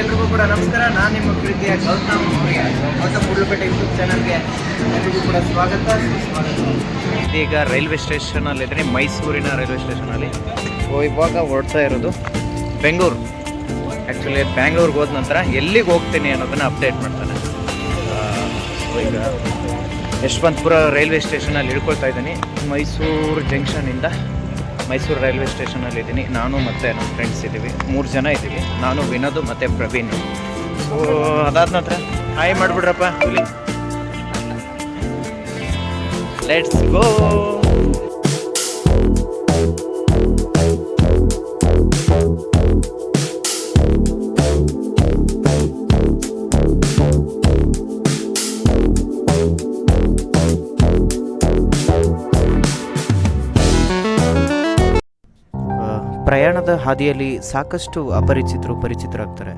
ಎಲ್ರಿಗೂ ಕೂಡ ನಮಸ್ಕಾರ. ನಾನು ನಿಮ್ಮ ಪ್ರೀತಿಯ ಗೌತಮ್ ಹೊಸ ಗೌತಮ್ ಯೂಟ್ಯೂಬ್ ಚಾನಲ್ಗೆ ಎಲ್ರಿಗೂ ಕೂಡ ಸ್ವಾಗತ. ಸುಸ್ವಾಗತ. ಇದೀಗ ರೈಲ್ವೆ ಸ್ಟೇಷನಲ್ಲಿ ಇದ್ದೀನಿ, ಮೈಸೂರಿನ ರೈಲ್ವೆ ಸ್ಟೇಷನಲ್ಲಿ ಸೊ ಇವಾಗ ಹೊರಡ್ತಾ ಇರೋದು ಬೆಂಗಳೂರು. ಆ್ಯಕ್ಚುಲಿ ಬ್ಯಾಂಗ್ಳೂರ್ಗೆ ಹೋದ ನಂತರ ಎಲ್ಲಿಗೆ ಹೋಗ್ತೀನಿ ಅನ್ನೋದನ್ನು ಅಪ್ಡೇಟ್ ಮಾಡ್ತಾನೆ. so ಈಗ ಯಶವಂತಪುರ ರೈಲ್ವೆ ಸ್ಟೇಷನಲ್ಲಿ ಇಳ್ಕೊಳ್ತಾ ಇದ್ದೀನಿ, ಮೈಸೂರು ಜಂಕ್ಷನಿಂದ ಮೈಸೂರು ರೈಲ್ವೆ ಸ್ಟೇಷನಲ್ಲಿ ಇದ್ದೀನಿ. ನಾನು ಮತ್ತು ನಮ್ಮ ಫ್ರೆಂಡ್ಸ್ ಇದ್ದೀವಿ ಮೂರು ಜನ ಇದ್ದೀವಿ ನಾನು ವಿನೋದು ಮತ್ತು ಪ್ರವೀಣ್. ಸೊ ಅದಾದ ನಂತರ ಹಾಯ್ ಮಾಡಿಬಿಡ್ರಪ್ಪ. ಲೆಟ್ಸ್ ಗೋ ಪ್ರಯಾಣದ ಹಾದಿಯಲ್ಲಿ ಸಾಕಷ್ಟು ಅಪರಿಚಿತರು ಪರಿಚಿತರಾಗ್ತಾರೆ.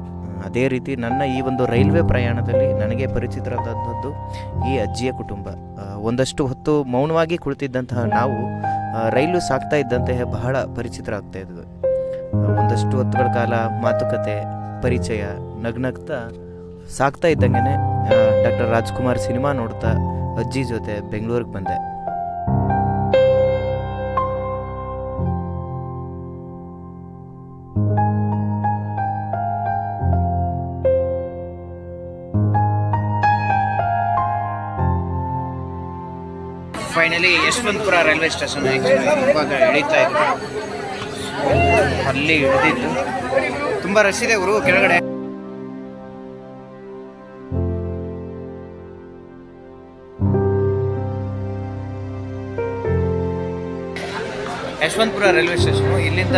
ಅದೇ ರೀತಿ ನನ್ನ ಈ ಒಂದು ರೈಲ್ವೆ ಪ್ರಯಾಣದಲ್ಲಿ ನನಗೆ ಪರಿಚಿತರಾದಂಥದ್ದು ಈ ಅಜ್ಜಿಯ ಕುಟುಂಬ. ಒಂದಷ್ಟು ಹೊತ್ತು ಮೌನವಾಗಿ ಕುಳಿತಿದ್ದಂತಹ ನಾವು ರೈಲು ಸಾಕ್ತಾ ಇದ್ದಂತೆ ಬಹಳ ಪರಿಚಿತರಾಗ್ತಾ ಇದ್ವಿ. ಆ, ಒಂದಷ್ಟು ಹೊತ್ತುಗಳ ಕಾಲ ಮಾತುಕತೆ ಪರಿಚಯ ನಗ್ನಗ್ತಾ ಸಾಕ್ತಾ ಇದ್ದಂಗೆ ಡಾಕ್ಟರ್ ರಾಜ್ಕುಮಾರ್ ಸಿನಿಮಾ ನೋಡ್ತಾ ಅಜ್ಜಿ ಜೊತೆ ಬೆಂಗಳೂರಿಗೆ ಬಂದೆ. ಫೈನಲಿ ಯಶವಂತಪುರ ರೈಲ್ವೆ ಸ್ಟೇಷನ್ ಇವಾಗ ಇಳಿತಾ ಇದ್ವಿ ಅಲ್ಲಿ ಇಳಿದಿದ್ದು. ತುಂಬ ರಶ್ ಇದೆ ಅವರು ಕೆಳಗಡೆ. ಯಶವಂತಪುರ ರೈಲ್ವೆ ಸ್ಟೇಷನು ಇಲ್ಲಿಂದ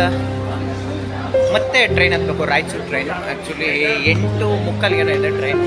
ಮತ್ತೆ ಟ್ರೈನ್ ಹತ್ಬೇಕು, ರಾಯಚೂರು ಟ್ರೈನ್ ಆ್ಯಕ್ಚುಲಿ ಎಂಟು ಮುಕ್ಕಾಲಿಗೆ ಇದೆ ಟ್ರೈನ್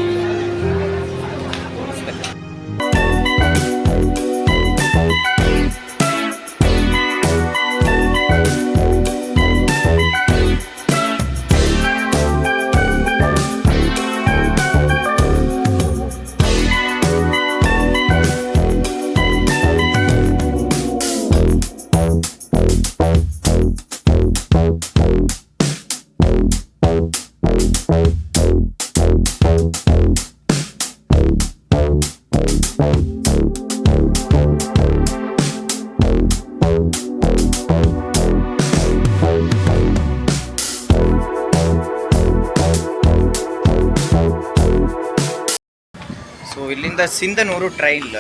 ಸೊ ಇಲ್ಲಿಂದ ಸಿಂಧನೂರು ಟ್ರೈನ್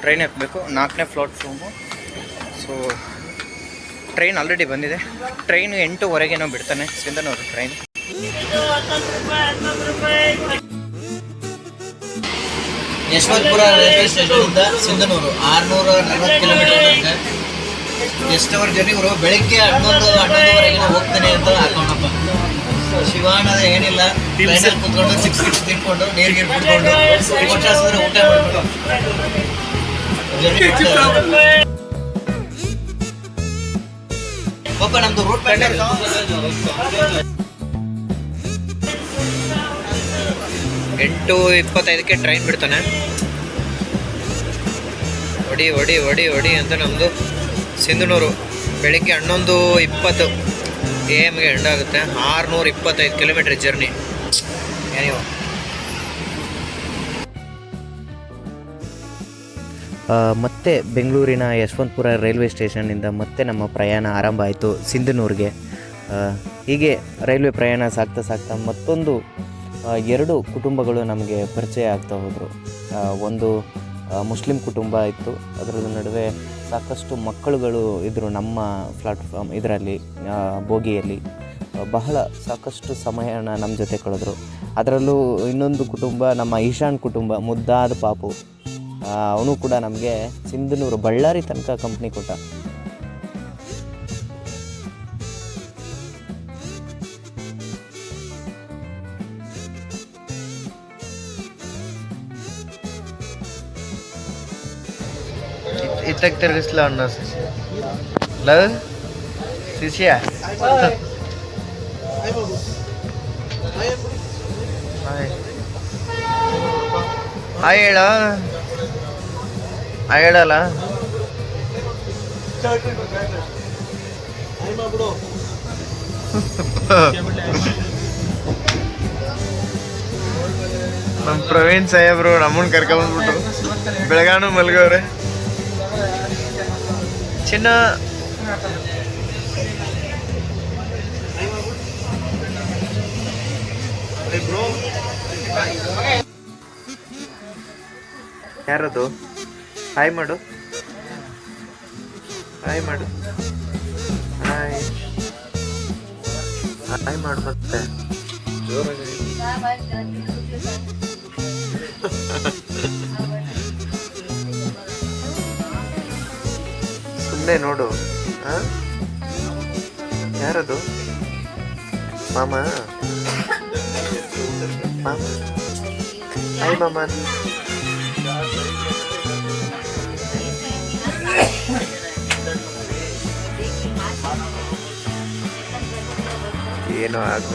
ಟ್ರೈನ್ ಹತ್ತಬೇಕು ನಾಲ್ಕನೇ ಪ್ಲಾಟ್ಫಾರ್ಮು ಸೊ ಟ್ರೈನ್ ಆಲ್ರೆಡಿ ಬಂದಿದೆ. ಟ್ರೈನು ಎಂಟೂವರೆಗೇನೋ ಬಿಡ್ತಾನೆ ಸಿಂಧನೂರು ಟ್ರೈನ್ ಯಶವಂತಪುರ ರೈಲ್ವೆ ಸ್ಟೇಷನಿಂದ ಸಿಂಧನೂರು, ಆರುನೂರ ನಲವತ್ತು ಕಿಲೋಮೀಟರ್ ಇದೆ ಎಷ್ಟು ಅವರ್ ಜರ್ನಿ ಇವರು ಬೆಳಿಗ್ಗೆ ಹನ್ನೊಂದು, ಹನ್ನೊಂದುವರೆಗೆ ಹೋಗ್ತಾನೆ ಅಂತ ಹಾಕೊಂಡಪ್ಪ. ಶಿವಾನದ ಏನಿಲ್ಲ ಟ್ರೈನಲ್ಲಿ ಕುತ್ಕೊಂಡು ಸಿಕ್ಸ್ ಸಿಕ್ಸ್ ತಿನ್ಕೊಂಡು ನೀರು ಗೀರು ಕುಡ್ಕೊಂಡು ಊಟ ಹಸಿದ್ರೆ ಊಟ ಮಾಡ್ಕೊಂಡು ಪಾಪ ನಮ್ದು ರೂಟ್ ಪ್ಯಾಟರ್ನ್ ಎಂಟು ಇಪ್ಪತ್ತೈದಕ್ಕೆ ಟ್ರೈನ್ ಬಿಡ್ತಾನೆ. ಹೊಡಿ ಹೊಡಿ ಹೊಡಿ ಹೊಡಿ ಅಂತ ನಮ್ಮದು ಸಿಂಧನೂರು. ಬೆಳಿಗ್ಗೆ ಹನ್ನೊಂದು ಇಪ್ಪತ್ತು ಎ ಎಮ್ಗೆ ಎಂಡ್ ಆಗುತ್ತೆ. ಆರುನೂರ ಇಪ್ಪತ್ತೈದು ಕಿಲೋಮೀಟ್ರ್ ಜರ್ನಿ ಏನಿವ ಮತ್ತೆ ಬೆಂಗಳೂರಿನ ಯಶವಂತಪುರ ರೈಲ್ವೆ ಸ್ಟೇಷನ್ನಿಂದ ಮತ್ತೆ ನಮ್ಮ ಪ್ರಯಾಣ ಆರಂಭ ಆಯಿತು ಸಿಂಧನೂರಿಗೆ. ಹೀಗೆ ರೈಲ್ವೆ ಪ್ರಯಾಣ ಸಾಗ್ತಾ ಸಾಗ್ತಾ ಮತ್ತೊಂದು ಎರಡು ಕುಟುಂಬಗಳು ನಮಗೆ ಪರಿಚಯ ಆಗ್ತಾ ಹೋದರು. ಒಂದು ಮುಸ್ಲಿಂ ಕುಟುಂಬ ಇತ್ತು. ಅದರ ನಡುವೆ ಸಾಕಷ್ಟು ಮಕ್ಕಳುಗಳು ಇದ್ದರು ನಮ್ಮ ಪ್ಲಾಟ್ಫಾರ್ಮ್ ಇದರಲ್ಲಿ ಬೋಗಿಯಲ್ಲಿ. ಬಹಳ ಸಾಕಷ್ಟು ಸಮಯನ ನಮ್ಮ ಜೊತೆ ಕಳೆದ್ರು. ಅದರಲ್ಲೂ ಇನ್ನೊಂದು ಕುಟುಂಬ, ನಮ್ಮ ಈಶಾನ್ ಕುಟುಂಬ, ಮುದ್ದಾದ ಪಾಪು. ಅವನು ಕೂಡ ನಮಗೆ ಸಿಂಧನೂರು ಬಳ್ಳಾರಿ ತನಕ ಕಂಪ್ನಿ ಕೊಟ್ಟ. ಇತ್ತಕ್ಕೆ ತಿರುಗಿಸ್ಲ ಅನ್ನೋ ಸಿಸಿ ಲ ಸಿಸಿಯ ಹಾಯ್. ಹೇಳ. ಹಾಯ್ ಹೇಳಲ್ಲ. ನಮ್ಮ ಪ್ರವೀಣ್ ಸಾಹೇಬ್ರು, ನಮ್ಮನ್ ಕರ್ಕೊಂಡ್ಬಿಟ್ರು ಬೆಳಗಾನು ಮಲ್ಗವ್ರೆ ಚಿನ್ನ. ಯಾರದು? ಹಾಯ್ ಮಾಡು. ಹಾಯ್ ಮಾಡು. ಹಾಯ್ ಹಾಯ್ ಮಾಡು ಮತ್ತೆ. ಸುಮ್ಮನೆ ನೋಡು. ಆ? ಯಾರದು? ಮಾಮ? ಮಾಮ? ಹಾಯ್ ಮಾಮ. ಏನೋ ಆಗಿ